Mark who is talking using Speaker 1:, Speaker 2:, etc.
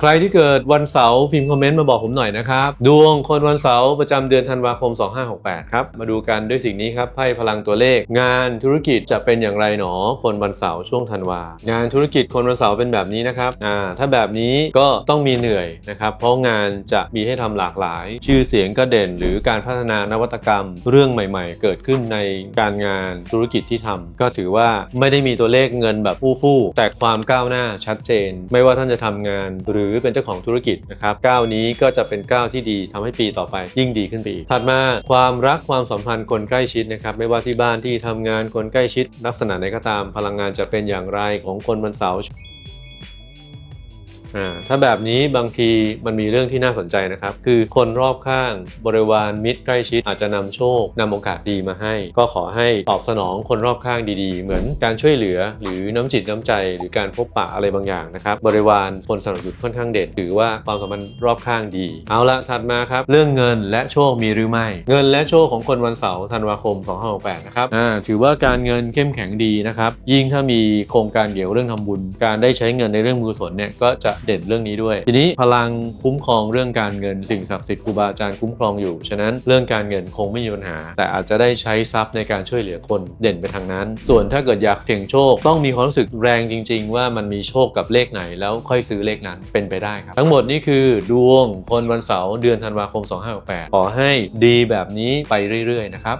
Speaker 1: ใครที่เกิดวันเสาร์พิมพ์คอมเมนต์มาบอกผมหน่อยนะครับ ดวงคนวันเสาร์ประจำเดือนธันวาคม 2568 ครับ มาดูกันด้วยสิ่งนี้ครับไพ่พลังตัวเลข งานธุรกิจจะเป็นอย่างไรหนอ คนวันเสาร์ช่วงธันวางานธุรกิจคนวันเสาร์เป็นแบบนี้นะครับอ่าถ้าแบบนี้ก็ต้องมีเหนื่อยนะครับเพราะงานจะมีให้ทำหลากหลาย ชื่อเสียงก็เด่น หรือการพัฒนานวัตกรรม เรื่องใหม่ ๆ เกิดขึ้นในการงานธุรกิจที่ทำก็ถือว่าไม่ได้มีตัวเลขเงินแบบฟู่ๆแต่ความก้าวหน้าชัดเจน ไม่ว่าท่านจะทำงานหรือือเป็นเจ้าของธุรกิจนะครับก้าวนี้ก็จะเป็นก้าวที่ดีทำให้ปีต่อไปยิ่งดีขึ้นไปอีกถัดมาความรักความสัมพันธ์คนใกล้ชิดนะครับไม่ว่าที่บ้านที่ทำงานคนใกล้ชิด ลักษณะไหนก็ตามพลังงานจะเป็นอย่างไรของคนวันเสาร์อ่า ถ้าแบบนี้บางทีมันมีเรื่องที่น่าสนใจนะครับ คือคนรอบข้างบริวารมิตรใกล้ชิดอาจจะนำโชคนำโอกาสดีมาให้ ก็ขอให้ตอบสนองคนรอบข้างดีๆ เหมือนการช่วยเหลือ หรือน้ำจิตน้ำใจ หรือการพบปะอะไรบางอย่างนะครับ บริวารคนสนับสนุนค่อนข้างเด่นถือว่าความสัมพันธ์รอบข้างดี เอาละถัดมาครับ เรื่องเงินและโชคมีหรือไม่ เงินและโชคของคนวันเสาร์ธันวาคม2568นะครับอ่าถือว่าการเงินเข้มแข็งดีนะครับยิ่งถ้ามีโครงการเกี่ยวเรื่องทำบุญ การได้ใช้เงินในเรื่องบุญกุศลเนี่ยก็จะเด่นเรื่องนี้ด้วย ทีนี้พลังคุ้มครองเรื่องการเงินสิ่งศักดิ์สิทธิ์ครูบาอาจารย์คุ้มครองอยู่ ฉะนั้นเรื่องการเงินคงไม่มีปัญหา แต่อาจจะได้ใช้ทรัพย์ในการช่วยเหลือคนเด่นไปทางนั้น ส่วนถ้าเกิดอยากเสี่ยงโชค ต้องมีความรู้สึกแรงจริง ๆ ว่ามันมีโชคกับเลขไหน แล้วค่อยซื้อเลขนั้นเป็นไปได้ครับ ทั้งหมดนี่คือดวงคนวันเสาร์เดือนธันวาคม 2568ขอให้ดีแบบนี้ไปเรื่อยๆนะครับ